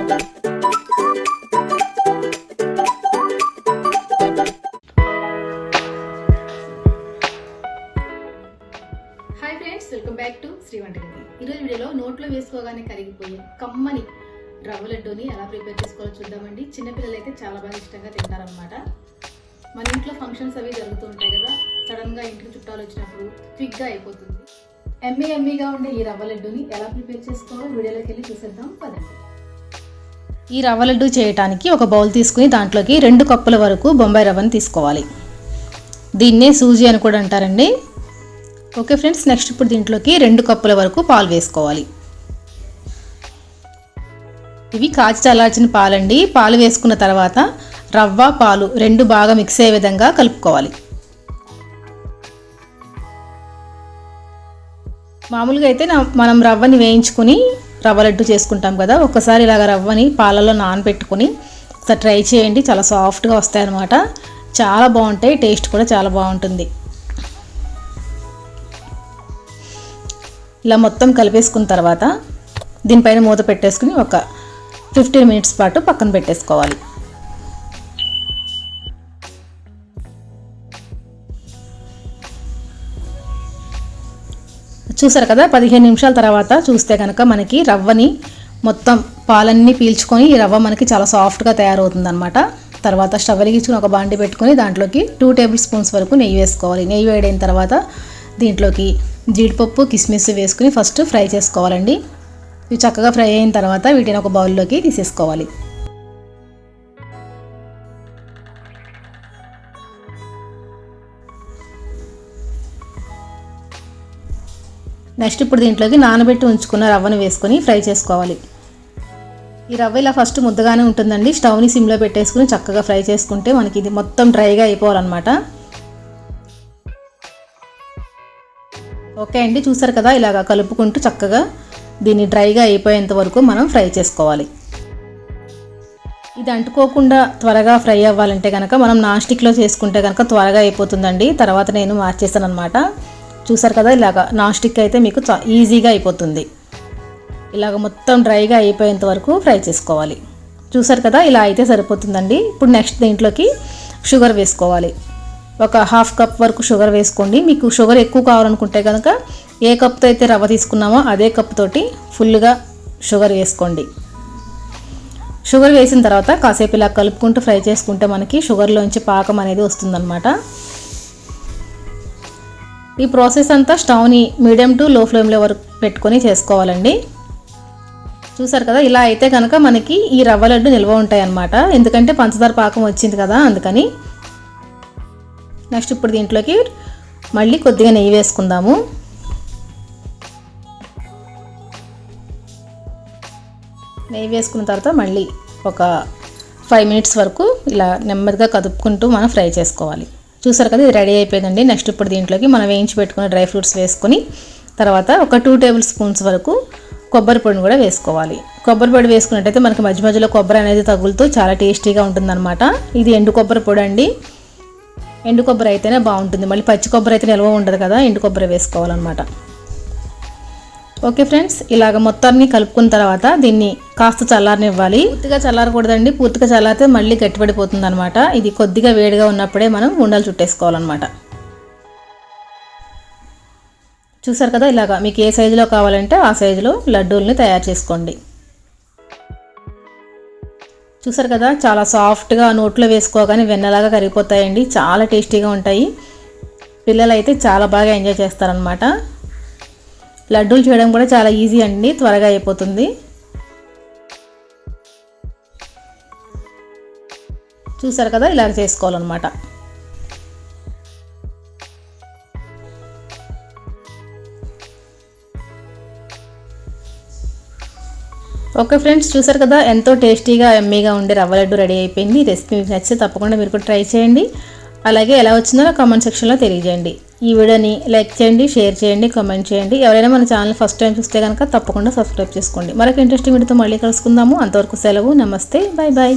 Hi friends welcome back to Sri వంటగది ఈరోజు వీడియోలో నోట్లో వేసుకోగానే కరిగిపోయే కమ్మని రవ్వ లడ్డూని ఎలా ప్రిపేర్ చేసుకోవాలో చూద్దామండి. చిన్నపిల్లలు అయితే చాలా బాగా ఇష్టంగా తింటారనమాట మన ఇంట్లో ఫంక్షన్స్ అవి జరుగుతూ ఉంటాయి కదా సడన్గా ఇంటికి చుట్టాలు వచ్చినప్పుడు క్విక్గా అయిపోతుంది. ఎమ్మీ ఎమ్మీగా ఉండే ఈ రవ్వ లడ్డూని ఎలా ప్రిపేర్ చేసుకోవాలో వీడియోలోకి వెళ్ళి చూసేద్దాం పదండి. ఈ రవ్వ లడ్డు చేయటానికి ఒక బౌల్ తీసుకుని దాంట్లోకి రెండు కప్పుల వరకు బొంబాయి రవ్వను తీసుకోవాలి. దీన్నే సూజీ అని కూడా అంటారండి. ఓకే ఫ్రెండ్స్ నెక్స్ట్ ఇప్పుడు దీంట్లోకి రెండు కప్పుల వరకు పాలు వేసుకోవాలి. ఇవి కాచి చల్లార్చిన పాలండి. పాలు వేసుకున్న తర్వాత రవ్వ పాలు రెండు బాగా మిక్స్ అయ్యే విధంగా కలుపుకోవాలి. మామూలుగా అయితే మనం రవ్వని వేయించుకుని రవ్వ లడ్డు చేసుకుంటాం కదా ఒక్కసారి ఇలాగ రవ్వని పాలలో నానబెట్టుకుని ఒకసారి ట్రై చేయండి. చాలా సాఫ్ట్గా వస్తాయి అన్నమాట చాలా బాగుంటాయి టేస్ట్ కూడా చాలా బాగుంటుంది. ఇలా మొత్తం కలిపేసుకున్న తర్వాత దీనిపైన మూత పెట్టేసుకుని ఒక ఫిఫ్టీన్ మినిట్స్ పాటు పక్కన పెట్టేసుకోవాలి. చూసారు కదా? పదిహేను నిమిషాల తర్వాత చూస్తే కనుక మనకి రవ్వని మొత్తం పాలన్నీ పీల్చుకొని ఈ రవ్వ మనకి చాలా సాఫ్ట్గా తయారవుతుందన్నమాట. తర్వాత స్టవ్ వెలిగించుకుని ఒక బాండి పెట్టుకొని దాంట్లోకి టూ టేబుల్ స్పూన్స్ వరకు నెయ్యి వేసుకోవాలి. నెయ్యి వేడైన తర్వాత దీంట్లోకి జీడిపప్పు కిస్మిస్ వేసుకుని ఫస్ట్ ఫ్రై చేసుకోవాలండి. ఇవి చక్కగా ఫ్రై అయిన తర్వాత వీటిని ఒక బౌల్లోకి తీసేసుకోవాలి. నెక్స్ట్ ఇప్పుడు దీంట్లోకి నానబెట్టి ఉంచుకున్న రవ్వను వేసుకొని ఫ్రై చేసుకోవాలి. ఈ రవ్వ ఇలా ఫస్ట్ ముద్దగానే ఉంటుందండి. స్టవ్ని సిమ్లో పెట్టేసుకుని చక్కగా ఫ్రై చేసుకుంటే మనకి ఇది మొత్తం డ్రైగా అయిపోవాలన్నమాట. ఓకే అండి చూసారు కదా ఇలాగ కలుపుకుంటూ చక్కగా దీన్ని డ్రైగా అయిపోయేంత వరకు మనం ఫ్రై చేసుకోవాలి. ఇది అంటుకోకుండా త్వరగా ఫ్రై అవ్వాలంటే కనుక మనం నాన్ స్టిక్లో చేసుకుంటే కనుక త్వరగా అయిపోతుందండి. తర్వాత నేను మార్చేస్తాను అనమాట చూసారు కదా ఇలాగ నాన్ స్టిక్ అయితే మీకు చా- ఈజీగా అయిపోతుంది. ఇలాగ మొత్తం డ్రైగా అయిపోయేంత వరకు ఫ్రై చేసుకోవాలి. చూసారు కదా ఇలా అయితే సరిపోతుందండి. ఇప్పుడు నెక్స్ట్ దీంట్లోకి షుగర్ వేసుకోవాలి. ఒక హాఫ్ కప్ వరకు షుగర్ వేసుకోండి. మీకు షుగర్ ఎక్కువ కావాలనుకుంటే కనుక ఏ కప్తో అయితే రవ్వ తీసుకున్నామో అదే కప్ తోటి ఫుల్గా షుగర్ వేసుకోండి. షుగర్ వేసిన తర్వాత కాసేపు ఇలా కలుపుకుంటూ ఫ్రై చేసుకుంటే మనకి షుగర్లోంచి పాకం అనేది వస్తుందన్నమాట. ఈ ప్రాసెస్ అంతా స్టవ్ని మీడియం టు లో ఫ్లేమ్లో వరకు పెట్టుకొని చేసుకోవాలండి. చూసారు కదా ఇలా అయితే కనుక మనకి ఈ రవ్వ లడ్డు నిల్వ ఉంటాయి అన్నమాట. ఎందుకంటే పంచదార పాకం వచ్చింది కదా అందుకని. నెక్స్ట్ ఇప్పుడు దీంట్లోకి మళ్ళీ కొద్దిగా నెయ్యి వేసుకుందాము. నెయ్యి వేసుకున్న తర్వాత మళ్ళీ ఒక ఫైవ్ మినిట్స్ వరకు ఇలా నెమ్మదిగా కదుపుకుంటూ మనం ఫ్రై చేసుకోవాలి. చూసారు కదా ఇది రెడీ అయిపోయిందండి. నెక్స్ట్ ఇప్పుడు దీంట్లోకి మనం వేయించి పెట్టుకున్న డ్రై ఫ్రూట్స్ వేసుకొని తర్వాత ఒక టూ టేబుల్ స్పూన్స్ వరకు కొబ్బరి పొడిని కూడా వేసుకోవాలి. కొబ్బరి పొడి వేసుకున్నట్టయితే మనకి మధ్య మధ్యలో కొబ్బరి అనేది తగులుతూ చాలా టేస్టీగా ఉంటుందన్నమాట. ఇది ఎండు కొబ్బరి పొడి అండి. ఎండు కొబ్బరి అయితేనే బాగుంటుంది. మళ్ళీ పచ్చి కొబ్బరి అయితే నిల్వ ఉండదు కదా ఎండు కొబ్బరి వేసుకోవాలన్నమాట. ఓకే ఫ్రెండ్స్ ఇలాగ మొత్తాన్ని కలుపుకున్న తర్వాత దీన్ని కాస్త చల్లారనివ్వాలి. పూర్తిగా చల్లారకూడదండి. పూర్తిగా చల్లారితే మళ్ళీ గట్టిపడిపోతుంది అనమాట ఇది కొద్దిగా వేడిగా ఉన్నప్పుడే మనం ఉండలు చుట్టేసుకోవాలన్నమాట. చూసారు కదా ఇలాగా మీకు ఏ సైజులో కావాలంటే ఆ సైజులో లడ్డూల్ని తయారు చేసుకోండి. చూసారు కదా చాలా సాఫ్ట్గా నోట్లో వేసుకోగానే వెన్నలాగా కరిగిపోతాయండి. చాలా టేస్టీగా ఉంటాయి. పిల్లలు అయితే చాలా బాగా ఎంజాయ్ చేస్తారనమాట లడ్డూలు చేయడం కూడా చాలా ఈజీ అండి త్వరగా అయిపోతుంది. చూసారు కదా ఇలా చేసుకోవాలన్నమాట. ఓకే ఫ్రెండ్స్ చూసారు కదా ఎంతో టేస్టీగా ఎమ్మీగా ఉండే రవ్వ లడ్డు రెడీ అయిపోయింది. రెసిపీ మీకు నచ్చితే తప్పకుండా మీరు కూడా ట్రై చేయండి. అలాగే ఎలా వచ్చిందో కామెంట్ సెక్షన్లో తెలియజేయండి. ఈ వీడియోని లైక్ చేయండి షేర్ చేయండి కామెంట్ చేయండి. ఎవరైనా మన ఛానల్ ఫస్ట్ టైం చూస్తే కనుక తప్పకుండా సబ్స్క్రైబ్ చేసుకోండి. మరొక ఇంట్రెస్టింగ్ వీడియోతో మళ్ళీ కలుసుకుందాము. అంతవరకు సెలవు నమస్తే బాయ్ బాయ్